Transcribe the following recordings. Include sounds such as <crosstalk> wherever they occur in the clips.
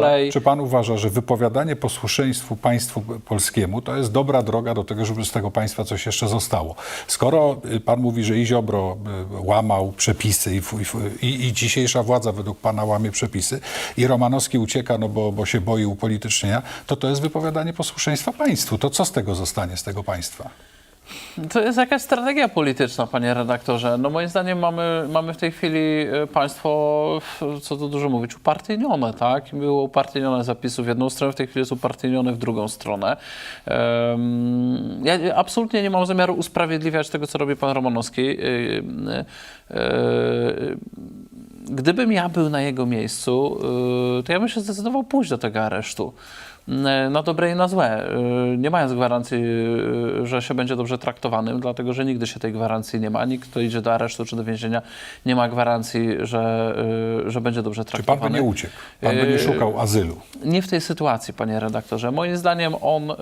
kolej. Czy pan uważa, że wypowiadanie posłuszeństwu państwu polskiemu to jest dobra droga do tego, żeby z tego państwa coś jeszcze zostało? Skoro y, pan mówi, że i Ziobro y, łamał przepisy i, i, i dzisiejsza władza według pana łamie przepisy i Romanowski ucieka, no bo, bo się boi upolitycznienia, to to jest wypowiadanie posłuszeństwa państwu. To co z tego zostanie, z tego państwa? To jest jakaś strategia polityczna, panie redaktorze. No moim zdaniem mamy, mamy w tej chwili e, państwo, co tu dużo mówić, upartyjnione, tak? Było upartyjnione zapisów w jedną stronę, w tej chwili jest upartyjnione w drugą stronę. Ja absolutnie nie mam zamiaru usprawiedliwiać tego, co robi pan Romanowski. E, e, Gdybym ja był na jego miejscu, to ja bym się zdecydował pójść do tego aresztu. Y, Na dobre i na złe. Y, Nie mając gwarancji, y, że się będzie dobrze traktowanym, dlatego że nigdy się tej gwarancji nie ma. Nikt, kto idzie do aresztu czy do więzienia, nie ma gwarancji, że, że będzie dobrze Czy pan traktowany. by nie uciekł? Pan by nie szukał azylu? Nie w tej sytuacji, panie redaktorze. Moim zdaniem on e,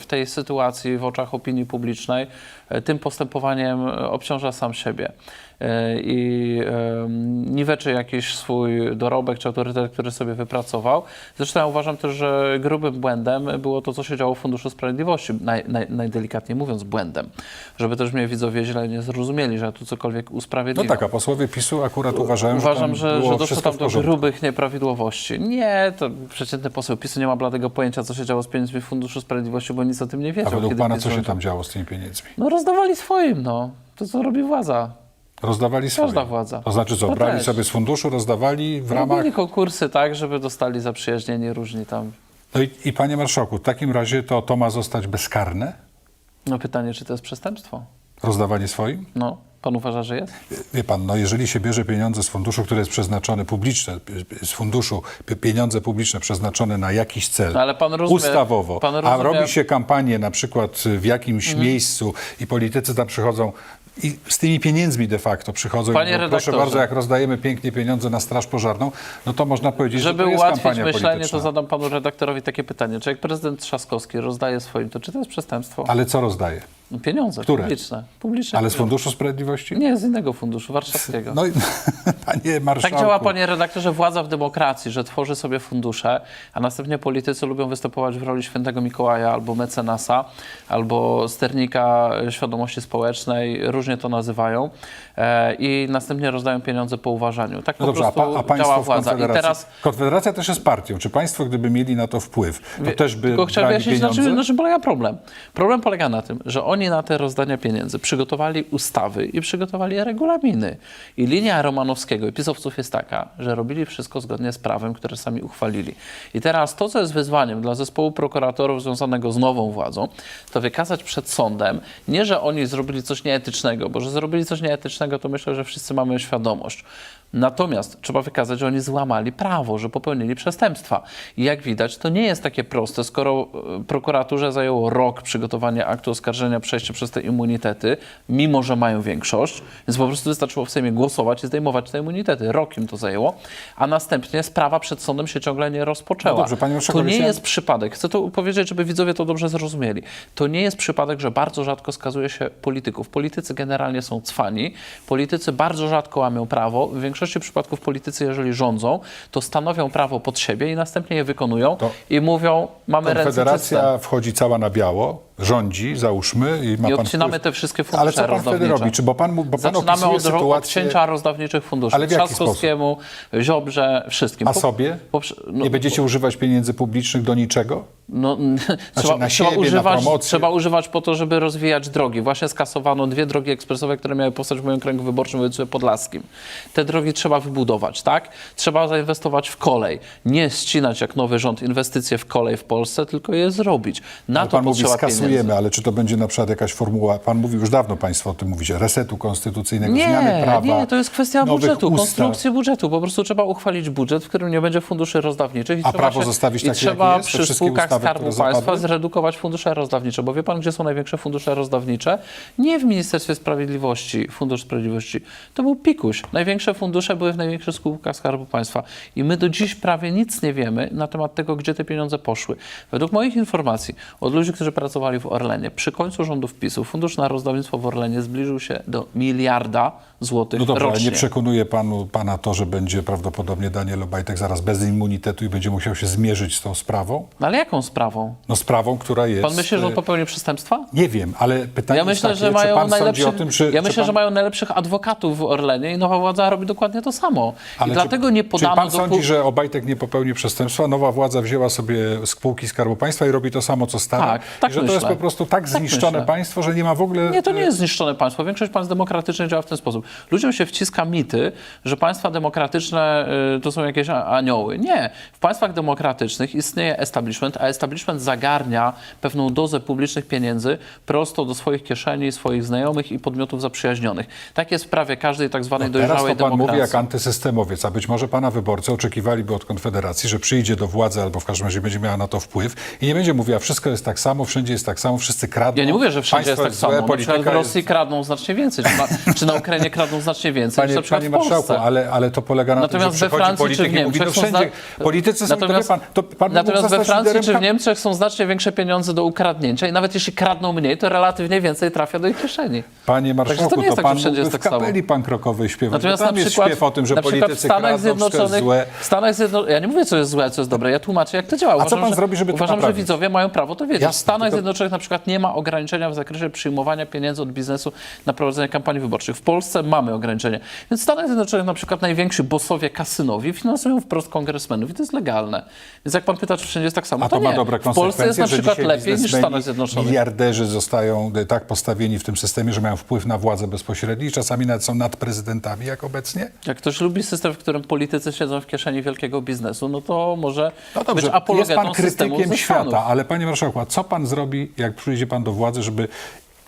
w tej sytuacji w oczach opinii publicznej e, tym postępowaniem e, obciąża sam siebie E, i e, niweczy jakiś swój dorobek czy autorytet, który sobie wypracował. Zresztą ja uważam też, że grubym błędem było to, co się działo w Funduszu Sprawiedliwości, naj, naj, najdelikatniej mówiąc błędem. Żeby też mnie widzowie źle nie zrozumieli, że ja tu cokolwiek No usprawiedliwiam. tak, a posłowie PiSu akurat uważają, Uważam, że, tam że, że doszło tam do grubych nieprawidłowości. Nie, to przeciętny poseł PiSu nie ma bladego pojęcia, co się działo z pieniędzmi Funduszu Sprawiedliwości, bo nic o tym nie A wiedział. według kiedy pana PiS co się tam działo z tymi pieniędzmi? No rozdawali swoim, no. To, co robi władza. Rozdawali swoje. Każda władza. To znaczy co, To brali też. sobie z funduszu, rozdawali w ramach... Robili konkursy tak, żeby dostali zaprzyjaźnieni różni tam. No i, i panie marszałku, w takim razie to, to ma zostać bezkarne? No pytanie, czy to jest przestępstwo? Rozdawanie swoim? No, pan uważa, że jest? Wie pan, no jeżeli się bierze pieniądze z funduszu, który jest przeznaczony publiczne, z funduszu pi- pieniądze publiczne przeznaczone na jakiś cel No, ale pan rozumie- ustawowo, pan a rozumie- robi się kampanię na przykład w jakimś Mhm. miejscu i politycy tam przychodzą i z tymi pieniędzmi de facto przychodzą Panie mówią, proszę redaktorze. bardzo, jak rozdajemy pięknie pieniądze na straż pożarną, no to można powiedzieć, Żeby że to jest ułatwić myślenie, polityczna. to zadam panu redaktorowi takie pytanie. Czy jak prezydent Trzaskowski rozdaje swoim, to czy to jest przestępstwo? Ale co rozdaje? No, Pieniądze Które? publiczne. publiczne Ale z. Funduszu Sprawiedliwości? Nie, z innego funduszu, warszawskiego. No i <laughs> panie marszałku. Tak działa, panie redaktorze, władza w demokracji, że tworzy sobie fundusze, a następnie politycy lubią występować w roli świętego Mikołaja albo mecenasa, albo sternika świadomości społecznej, różnie to nazywają, e, i następnie rozdają pieniądze po uważaniu. Tak No po dobrze, a, prostu pa, a państwo działa w władza. I Konfederacji? teraz Konfederacja też jest partią. Czy państwo, gdyby mieli na to wpływ, to też by Tylko chciałem brali wyjaśnić, na pieniądze? czym, na czym polega problem. Problem polega na tym, że oni na te rozdania pieniędzy przygotowali ustawy i przygotowali regulaminy. I linia Romanowskiego i pisowców jest taka, że robili wszystko zgodnie z prawem, które sami uchwalili. I teraz to, co jest wyzwaniem dla zespołu prokuratorów związanego z nową władzą, to wykazać przed sądem, nie, że oni zrobili coś nieetycznego, bo że zrobili coś nieetycznego, to myślę, że wszyscy mamy świadomość. Natomiast trzeba wykazać, że oni złamali prawo, że popełnili przestępstwa. I jak widać, to nie jest takie proste, skoro e, prokuraturze zajęło rok przygotowanie aktu oskarżenia, przejście przez te immunitety, mimo że mają większość, więc po prostu wystarczyło w Sejmie głosować i zdejmować te immunitety. Rok im to zajęło, a następnie sprawa przed sądem się ciągle nie rozpoczęła. No dobrze, panie to nie jest przypadek. Chcę to powiedzieć, żeby widzowie to dobrze zrozumieli. To nie jest przypadek, że bardzo rzadko skazuje się polityków. Politycy generalnie są cwani. Politycy bardzo rzadko łamią prawo. W większości przypadków politycy, jeżeli rządzą, to stanowią prawo pod siebie i następnie je wykonują To i mówią, mamy ręce. Konfederacja wchodzi cała na biało, rządzi, załóżmy. I, ma I pan odcinamy wpływ. te wszystkie fundusze Ale co pan wtedy rozdawnicze. robi? Czy bo pan, mu- bo pan Zaczynamy opisuje od ro- sytuację... odcięcia rozdawniczych funduszy. Ale w jaki Trzaskowskiemu, Ziobrze, wszystkim. A Po- sobie? poprze- no, Nie będziecie używać pieniędzy publicznych do niczego? No, <laughs> trzeba, na trzeba, siebie, na używać, promocję. trzeba używać po to, żeby rozwijać drogi. Właśnie skasowano dwie drogi ekspresowe, które miały powstać w moim kręgu wyborczym w województwie podlaskim. Te drogi trzeba wybudować, tak? Trzeba zainwestować w kolej. Nie ścinać jak nowy rząd inwestycje w kolej w Polsce, tylko je zrobić. Na Ale to pan mówi, skasujemy, pieniędzy. ale czy to będzie na przykład jakaś formuła, pan mówił już dawno państwo o tym mówicie, resetu konstytucyjnego, zmiany Nie, prawa, nie, to jest kwestia budżetu, ustaw. konstrukcji budżetu. Po prostu trzeba uchwalić budżet, w którym nie będzie funduszy rozdawniczych. I A prawo się, zostawić takie, trzeba jakie jest? Przy spółkach Skarbu Państwa zapadły? zredukować fundusze rozdawnicze, bo wie pan, gdzie są największe fundusze rozdawnicze? Nie w Ministerstwie Sprawiedliwości, Fundusz Sprawiedliwości. To był pikuś. Największe fundusze były w największych spółkach Skarbu Państwa. I my do dziś prawie nic nie wiemy na temat tego, gdzie te pieniądze poszły. Według moich informacji od ludzi, którzy pracowali w Orlenie, przy końcu rządów PiSu fundusz na rozdawnictwo w Orlenie zbliżył się do miliarda złotych No dobrze, ale rocznie. nie przekonuje panu, pana to, że będzie prawdopodobnie Daniel Obajtek zaraz bez immunitetu i będzie musiał się zmierzyć z tą sprawą? No ale jaką sprawą? No sprawą, która jest... Pan myśli, że on e, popełnił przestępstwa? Nie wiem, ale pytanie Ja jest myślę, takie, że czy mają pan najlepszych, sądzi o tym, czy... ja czy myślę, pan, że mają najlepszych adwokatów w Orlenie i nowa władza robi dokładnie to samo. ale I czy- dlatego nie Czy podano pan do sądzi, że Obajtek nie popełnił przestępstwa? Nowa władza wzięła sobie spółki Skarbu Państwa i robi to samo, co stara? Tak, tak I że to jest myślę. po prostu tak Tak zniszczone myślę. państwo, że nie ma w ogóle... Nie, to nie jest zniszczone państwo. Większość państw demokratycznych działa w ten sposób. Ludziom się wciska mity, że państwa demokratyczne y, to są jakieś anioły. Nie. W państwach demokratycznych istnieje establishment, a establishment zagarnia pewną dozę publicznych pieniędzy prosto do swoich kieszeni, swoich znajomych i podmiotów zaprzyjaźnionych. Tak jest w prawie każdej tak zwanej No Teraz dojrzałej to pan mówi jak antysystemowiec, a być może pana wyborcy oczekiwaliby od Konfederacji, że przyjdzie do władzy albo w każdym razie będzie miała na to wpływ i nie będzie mówiła, wszystko jest tak samo, wszędzie jest tak samo, wszyscy kradną. Ja nie mówię, że wszędzie jest tak złe, samo. Na przykład w Rosji kradną znacznie więcej, czy na, czy na Ukrainie kradną znacznie więcej Panie, niż na panie marszałku, ale, ale to polega na Natomiast tym, we że przychodzi Francji czy polityk w i mówi, Niemczech no wszędzie, zna- politycy są, natomiast, to pan, to pan natomiast we Francji czy w Niemczech są znacznie większe pieniądze do ukradnięcia i nawet jeśli kradną mniej, to relatywnie więcej trafia do ich kieszeni. Panie marszałku, to nie jest tak, że pan wszędzie jest w tak samo. kapeli pan krokowej śpiewać, Natomiast tam na jest przykład, śpiew o tym, że przykład w politycy Stanach jest Zjednoczonych, złe. w Stanach Zjednoczonych, ja nie mówię, co jest złe, co jest dobre, ja tłumaczę, jak to działa. co pan że, zrobi, żeby to Uważam, że naprawić? widzowie mają prawo to wiedzieć. Jasne, w Stanach tylko- Zjednoczonych na przykład nie ma ograniczenia w zakresie przyjmowania pieniędzy od biznesu na prowadzenie kampanii wyborczych. W Polsce mamy ograniczenie. Więc w Stanach Zjednoczonych na przykład najwięksi bossowie kasynowi finansują wprost kongresmenów i to jest legalne. Więc jak pan pyta, czy wszędzie jest tak samo, A to, nie. Ma dobre w Polsce jest na przykład lepiej niż w Stanach Zjednoczonych. Miliarderzy zostają y, tak postawieni w tym systemie, że mają wpływ na władzę bezpośredni i czasami nawet są nad prezydentami, jak obecnie. Jak ktoś lubi system, w którym politycy siedzą w kieszeni wielkiego biznesu, no to może No być dobrze, jest apologetą pan systemu krytykiem świata, ale panie marszałku, co pan zrobi, jak przyjdzie pan do władzy, żeby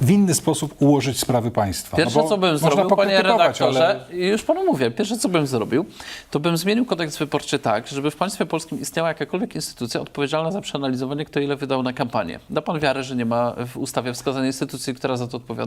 w inny sposób ułożyć sprawy państwa? Pierwsze, No co bym zrobił, panie redaktorze, ale- i już panu mówię, pierwsze, co bym zrobił, to bym zmienił kodeks wyborczy tak, żeby w państwie polskim istniała jakakolwiek instytucja odpowiedzialna za przeanalizowanie, kto ile wydał na kampanię. Da pan wiarę, że nie ma w ustawie wskazanej instytucji, która za to odpowiada?